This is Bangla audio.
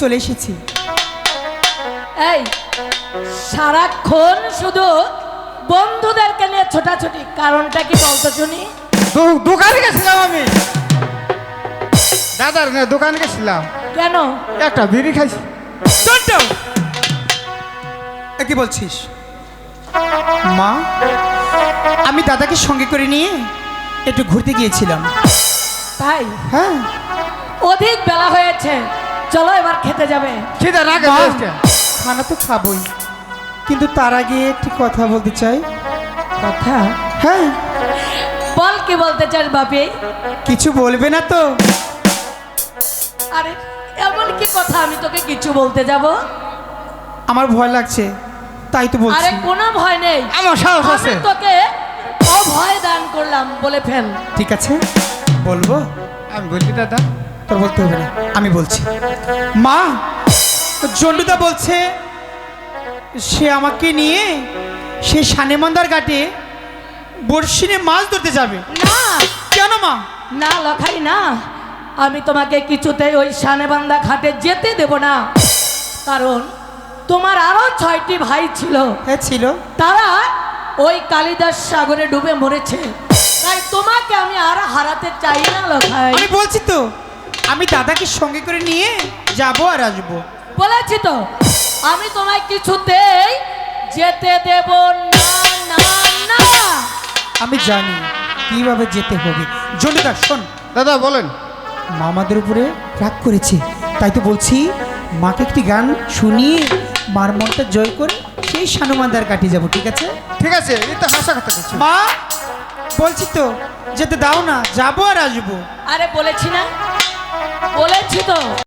চলে এসেছি। এই সারাক্ষণ শুধু বন্ধুদেরকে নিয়ে ছোটাছুটি। কারণটা কি বলতো শুনি? দোকানে গেছিলাম আমি। দাদার না দোকানে গেছিলাম। কেন? একটা বিড়ি খাইছি। কি বলছিস? মা? আমি দাদাকে সঙ্গে করে নিয়ে একটু ঘুরতে গিয়েছিলাম। তাই? হ্যাঁ। অধিক বেলা হয়েছে। চলো এবার খেতে যাবে। খিদে না মা, খানা তো খাবই। কিন্তু তার আগে একটি কথা বলতে চাই। কথা? হ্যাঁ। বল কি বলতে চাস বাপি কিছু বলবে না তো। আরে এমন কি কথা? আমি তোকে কিছু বলতে যাব? আমার ভয় লাগছে। তাই তো বলছি। আরে কোনো ভয় নেই। আমার সাহস আছে। তোকে অভয় দান করলাম বলে ফেল। ঠিক আছে বলব। আমি বলছি দাদা। তোর বলতে হবে না আমি বলছি। মা জন্ডুদা বলছে সে আমাকে নিয়ে সে সানেমান্দার ঘাটে বর্ষিনে মাছ ধরতে যাবে। না। কেন মা? না লখাই না। আমি তোমাকে কিছুতেই ওই সানেবান্দা ঘাটে যেতে দেব না। কারণ তোমার আরও ছয়টি ভাই ছিল। হ্যাঁ ছিল। তারা ওই কালিদাস সাগরে ডুবে মরেছে। তাই তোমাকে আমি আর হারাতে চাই না লখাই আমি বলছি তো আমি দাদাকে সঙ্গে করে নিয়ে যাব আর আসব। বলেছি তো আমি তোমায় কিছুতেই যেতে দেব না না না। আমি জানি কীভাবে যেতে হবে। জন্ডুদা শোন। দাদা বলেন। মা আমাদের উপরে রাগ করেছে। তাই তো বলছি মাকে একটি গান শুনিয়ে মার মনটা জয় করে সেই সানুমান্দার কাটিয়ে যাব ঠিক আছে? ঠিক আছে এই তো হাসা কথা মা বলছি তো যেতে দাও না যাব আর আসব। আরে বলেছি না। বলেছি তো।